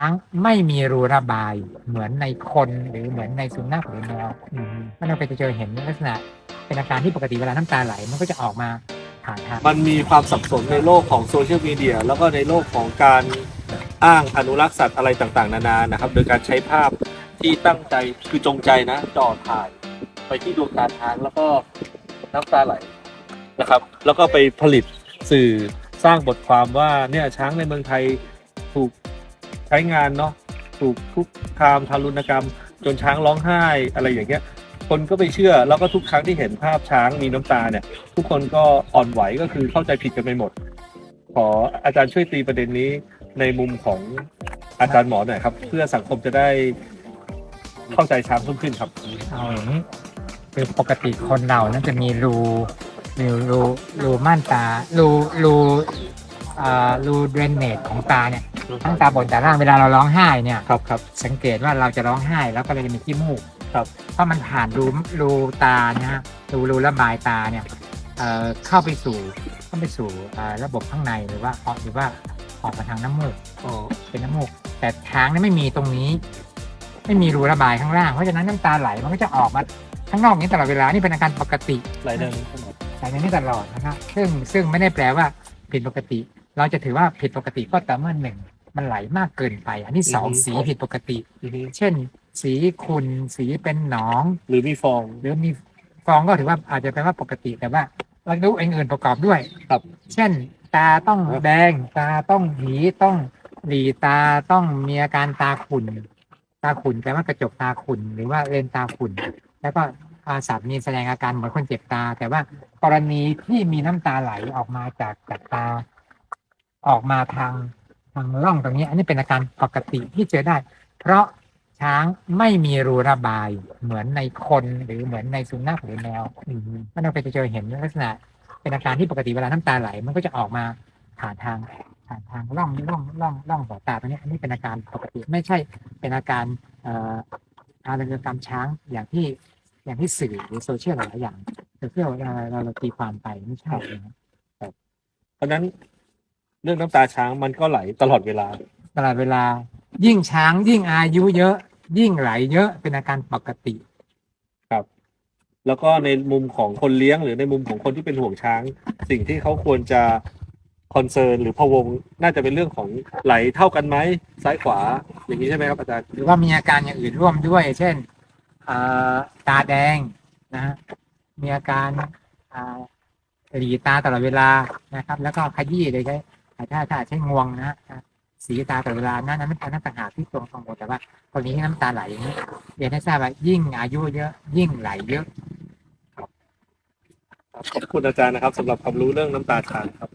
ช้างไม่มีรูระบายเหมือนในคนหรือเหมือนในสุนัขหรือแมวอืมมันเราไปเจอเห็นลักษณะ เป็นอาการที่ปกติเวลาน้ำตาไหลมันก็จะออกมาผ่านทางมันมีความสับสนในโลกของโซเชียลมีเดียแล้วก็ในโลกของการอ้างอนุรักษ์สัตว์อะไรต่างๆ นานานะครับ โดยการใช้ภาพที่ตั้งใจคือจงใจนะจ่อถ่าย ไปที่ดวงตาช้างแล้วก็น้ำตาไหลนะครับ แล้วก็ไปผลิตสื่อสร้างบทความว่าเนี่ยช้างในเมืองไทยถูก ใช้งานเนาะถูกคุกคามทารุณกรรม จนช้างร้องไห้อะไรอย่างเงี้ย คนก็ไปเชื่อแล้วก็ทุกครั้งที่เห็นภาพช้างมีน้ำตาเนี่ย ทุกคนก็อ่อนไหวก็คือเข้าใจผิดกันไปหมด ขออาจารย์ช่วยตีประเด็นนี้ในมุมของอาจารย์หมอหน่อยครับ เพื่อสังคมจะได้เข้าใจช้างเพิ่มขึ้นครับเอาอย่างนี้คือปกติคนเรานั้นจะมีรูมีรูรูม่านตารูรูอ่ารูเดรนเนตของตาเนี่ย ทั้งตาบนตาล่างเวลาเราร้องไห้เนี่ยครับครับสังเกตว่าเราจะร้องไห้แล้วก็เลยจะมีขี้มูกครับเพราะมันผ่านรูรูตาเนี่ยฮะรูรูระบายตาเนี่ยเอ่อเข้าไปสู่เข้าไปสู่เอ่อระบบข้างในหรือว่าออกหรือว่าออกมาทางน้ำมูกอ๋อเป็นน้ำมูก แต่ช้างเนี่ยไม่มีตรงนี้ ไม่มีรูระบายข้างล่างเพราะฉะนั้นน้ำตาไหลมันก็จะออกมาข้างนอกอย่างนี้ตลอดเวลานี่เป็นอาการปกติหลายเดือนไหลในนี้ตลอดนะครับซึ่งซึ่งไม่ได้แปลว่าผิดปกติ เราจะถือว่าผิดปกติก็แต่อเมื่อหนึ่ง มันไหลมากเกินไป อันที่สองสีผิดปกติ อือฮึเช่น สีขุ่นสีเป็นหนอง หรือมีฟอง หรือมีฟองก็ถือว่าอาจจะแปลว่าปกติแต่ว่าเราดูอื่นๆประกอบด้วยครับ เช่น ตาต้องครับแดง ตาต้องหยีต้องหลีตาต้องมีอาการตาขุ่นตาขุ่นแปลว่ากระจกตาขุ่นหรือว่าเลนส์ตาขุ่นแล้วก็อาสัตว์มีแสดงอาการเหมือนคนเจ็บตา แต่ว่ากรณีที่มีน้ำตาไหลออกมาจากจากตา ออกมาทาง ทางร่องตรงนี้ อันนี้เป็นอาการปกติที่เจอได้ เพราะช้างไม่มีรูระบายเหมือนในคนหรือเหมือนในสุนัขหรือแมวอืมมันเราไปเจอเห็นลักษณะ เป็นอาการที่ปกติเวลาน้ำตาไหล มันก็จะออกมาผ่านทางผ่านทางร่องร่องร่องร่องหัวตาตรงนี้อันนี้เป็นอาการปกติไม่ใช่เป็นอาการเอ่อการเนินกรรมช้างอย่างที่อย่างที่สื่อหรือโซเชียลหลายอย่างโซเชียลเราเราเราตีความไปไม่ใช่เพราะนั้น เรื่องน้ำตาช้างมันก็ไหลตลอดเวลา ตลอดเวลา ยิ่งช้างยิ่งอายุเยอะ ยิ่งไหลเยอะเป็นอาการปกติ แล้วก็ในมุมของคนเลี้ยงหรือในมุมของคนที่เป็นห่วงช้าง สิ่งที่เขาควรจะคอนเซิร์นหรือพะวงน่าจะเป็นเรื่องของไหลเท่ากันไหมซ้ายขวาอย่างนี้ใช่ไหมครับอาจารย์หรือว่ามีอาการอย่างอื่นร่วมด้วย เช่นเอ่อตาแดงนะฮะมีอาการอ่าหลีตาตลอดเวลานะครับ แล้วก็ขยี้เลยใช้ ถ้าถ้าใช้งวงนะฮะสีตาตลอดเวลานั้นนั้นเป็นต่างหากที่ตรงตรงหมดแต่ว่ากรณีที่น้ำตาไหลอย่างนี้เรียนให้ทราบว่ายิ่งอายุเยอะยิ่งไหลเยอะขอบคุณอาจารย์นะครับสำหรับความรู้เรื่องน้ำตาช้างครับ